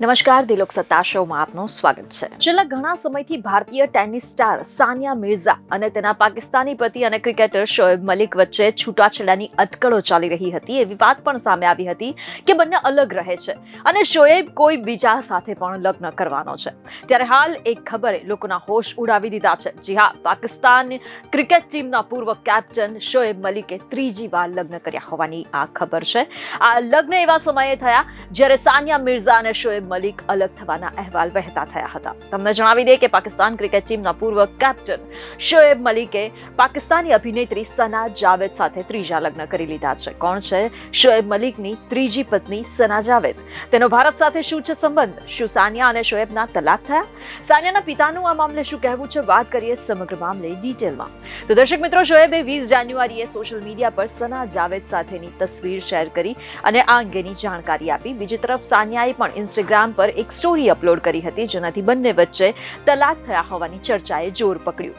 નમસ્કાર, દિલોક સત્તા શોમાં આપનું સ્વાગત છે. છેલ્લા ઘણા સમયથી ભારતીય ટેનિસ સ્ટાર સાનિયા મિર્ઝા અને તેના પાકિસ્તાની પતિ અને ક્રિકેટર શોએબ મલિક વચ્ચે છૂટાછેડાની અટકળો ચાલી રહી હતી. એવી વાત પણ સામે આવી હતી કે બંને અલગ રહે છે અને શોએબ કોઈ બીજા સાથે પણ લગ્ન કરવાનો છે. ત્યારે હાલ એક ખબરે લોકોના હોશ ઉડાવી દીધા છે. જી હા, પાકિસ્તાન ક્રિકેટ ટીમના પૂર્વ કેપ્ટન શોએબ મલિકે ત્રીજી વાર લગ્ન કર્યા હોવાની આ ખબર છે. આ લગ્ન એવા સમયે થયા જ્યારે સાનિયા મિર્ઝા અને શોએબ મલિક અલગ થવાના અહેવાલ વહેતા થયા હતા. તમને જણાવી દે કે પાકિસ્તાન ક્રિકેટ ટીમના પૂર્વ કેપ્ટન શોએબ મલિકે પાકિસ્તાની અભિનેત્રી સના જાવેદ સાથે ત્રીજા લગ્ન કરી લીધા છે. કોણ છે? શોએબ મલિકની ત્રીજી પત્ની સના જાવેદ. તેનો ભારત સાથે શું છે સંબંધ? શું સાનિયા અને શોએબના તલાક થયા? સાનિયાના પિતાનું આ મામલે શું કહેવું છે? વાત કરીએ સમગ્ર મામલે ડિટેલમાં. તો દર્શક મિત્રો, શોએબે વીસ જાન્યુઆરીએ સોશિયલ મીડિયા પર સના જાવેદ સાથેની તસવીર શેર કરી અને આ અંગેની જાણકારી આપી. બીજી તરફ સાનિયાએ પણ ઇન્સ્ટાગ્રામ પર એક સ્ટોરી અપલોડ કરી હતી, જેનાથી બંને વચ્ચે તલાક થયા હોવાની ચર્ચાએ જોર પકડ્યું.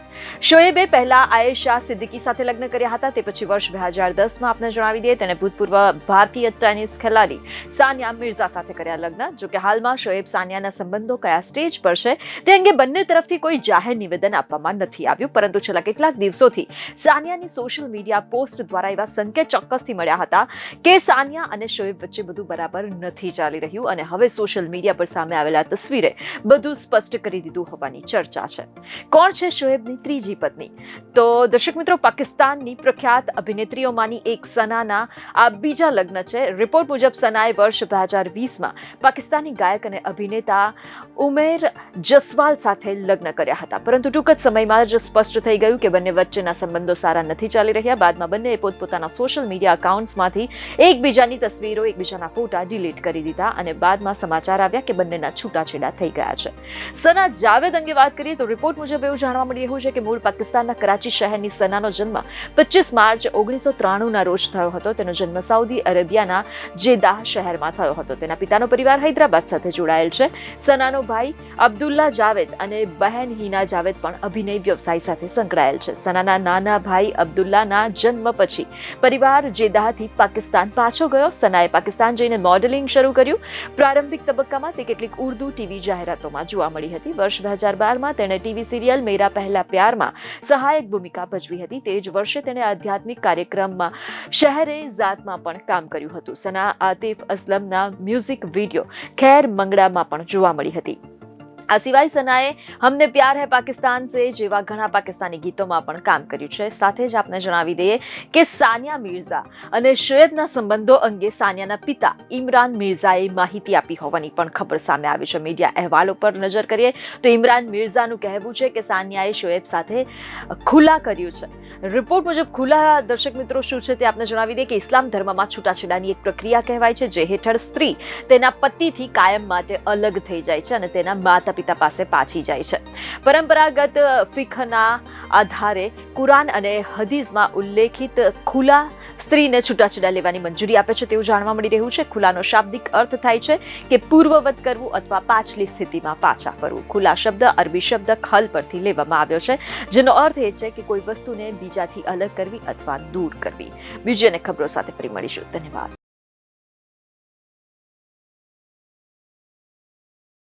શોએબે પહેલા આયેશા સિદ્દીકી સાથે લગ્ન કર્યા હતા, તે પછી વર્ષ બે હજાર દસમાં આપને જણાવી દઈએ, તેને ભૂતપૂર્વ ભારતીય ટેનિસ ખેલાડી સાનિયા મિર્ઝા સાથે કર્યા લગ્ન. જોકે હાલમાં શોએબ સાનિયાના સંબંધો કયા સ્ટેજ પર છે, તે અંગે બંને તરફથી કોઈ જાહેર નિવેદન આપવામાં નથી આવ્યું. પરંતુ છેલ્લા કેટલાક દિવસોથી સાનિયાની સોશિયલ મીડિયા પોસ્ટ દ્વારા એવા સંકેત ચોક્કસથી મળ્યા હતા કે સાનિયા અને શોએબ વચ્ચે બધું બરાબર નથી ચાલી રહ્યું અને હવે સોશિયલ મીડિયા પર સામે આવેલા તસવીરે બધું સ્પષ્ટ કરી દીધું હોવાની ચર્ચા છે. કોણ છે શોએબની ત્રીજી પત્ની? તો દર્શક મિત્રો, પાકિસ્તાનની પ્રખ્યાત અભિનેત્રીઓમાંની એક સનાના, આ બીજા લગ્ન છે. રિપોર્ટ મુજબ સનાએ વર્ષ બે હજાર વીસમાં પાકિસ્તાની ગાયક અને અભિનેતા ઉમેર જસવાલ સાથે લગ્ન કર્યા હતા. પરંતુ ટૂંક જ સમયમાં જ સ્પષ્ટ થઈ ગયું કે બંને વચ્ચેના સંબંધો સારા નથી ચાલી રહ્યા. બાદમાં બંનેએ પોતપોતાના સોશિયલ મીડિયા અકાઉન્ટ્સમાંથી એકબીજાની તસવીરો, એકબીજાના ફોટા ડિલીટ કરી દીધા અને બાદમાં સમાચાર આવ્યા કે બંનેના છૂટાછેડા થઈ ગયા છે. સના જાવેદ અંગે વાત કરીએ તો રિપોર્ટ મુજબ એવું જાણવા મળી રહ્યું છે કે મૂળ પાકિસ્તાનના કરાચી શહેરની સનાનો જન્મ પચીસ માર્ચ ઓગણીસો ત્રાણુંના રોજ થયો હતો. તેનો જન્મ સાઉદી અરેબિયાના જેદાહ શહેરમાં થયો હતો. તેના પિતાનો પરિવાર હૈદરાબાદ સાથે જોડાયેલ છે. સનાનો ભાઈ અબ્દુલ્લા જાવેદ અને બહેન હિના જાવેદ પણ અભિનય વ્યવસાય સાથે સંકળાયેલ છે. સનાના નાના ભાઈ અબ્દુલ્લાના જન્મ પછી પરિવાર જેદાહથી પાકિસ્તાન પાછો ગયો. સનાએ પાકિસ્તાન જઈને મોડેલિંગ શરૂ કર્યું. પ્રારંભિક તબક્કામાં તે કેટલીક ઉર્દુ ટીવી જાહેરાતોમાં જોવા મળી હતી. વર્ષ બે હજાર બારમાં તેણે ટીવી સિરિયલ મેરા પહેલા પ્યારમાં સહાયક ભૂમિકા ભજવી હતી. તે જ વર્ષે તેણે આધ્યાત્મિક કાર્યક્રમમાં શહેરે ઝાતમાં પણ કામ કર્યું હતું. સના આતિફ અસલમના મ્યુઝિક વીડિયો ખેર મંગળામાં પણ જોવા મળી હતી. આ સિવાય સનાએ હમને પ્યાર હૈ પાકિસ્તાન સે જેવા ઘણા પાકિસ્તાની ગીતોમાં પણ કામ કર્યું છે. સાથે જ આપને જણાવી દઈએ કે સાનિયા મિર્ઝા અને શોએબના સંબંધો અંગે સાનિયાના પિતા ઇમરાન મિર્ઝાએ માહિતી આપી હોવાની પણ ખબર સામે આવી છે. મીડિયા અહેવાલો પર નજર કરીએ તો ઇમરાન મિર્ઝાનું કહેવું છે કે સાનિયાએ શોએબ સાથે ખુલ્લા કર્યું છે. રિપોર્ટ મુજબ ખુલ્લા દર્શક મિત્રો શું છે તે આપને જણાવી દઈએ કે ઇસ્લામ ધર્મમાં છૂટાછેડાની એક પ્રક્રિયા કહેવાય છે જે હેઠળ સ્ત્રી તેના પતિથી કાયમ માટે અલગ થઈ જાય છે અને તેના માતા પિતા પાસે પાછી જાય છે. પરંપરાગત ફિખના આધારે કુરાન અને હદીઝમાં ઉલ્લેખિત ખુલા સ્ત્રીને છૂટાછેડા લેવાની મંજૂરી આપે છે તેવું જાણવા મળી રહ્યું છે. ખુલાનો શાબ્દિક અર્થ થાય છે કે પૂર્વવત કરવું અથવા પાછલી સ્થિતિમાં પાછા ફરવું. ખુલા શબ્દ અરબી શબ્દ ખલ પરથી લેવામાં આવ્યો છે, જેનો અર્થ એ છે કે કોઈ વસ્તુને બીજાથી અલગ કરવી અથવા દૂર કરવી. બીજી અને ખબરો સાથે ફરી મળીશું. ધન્યવાદ.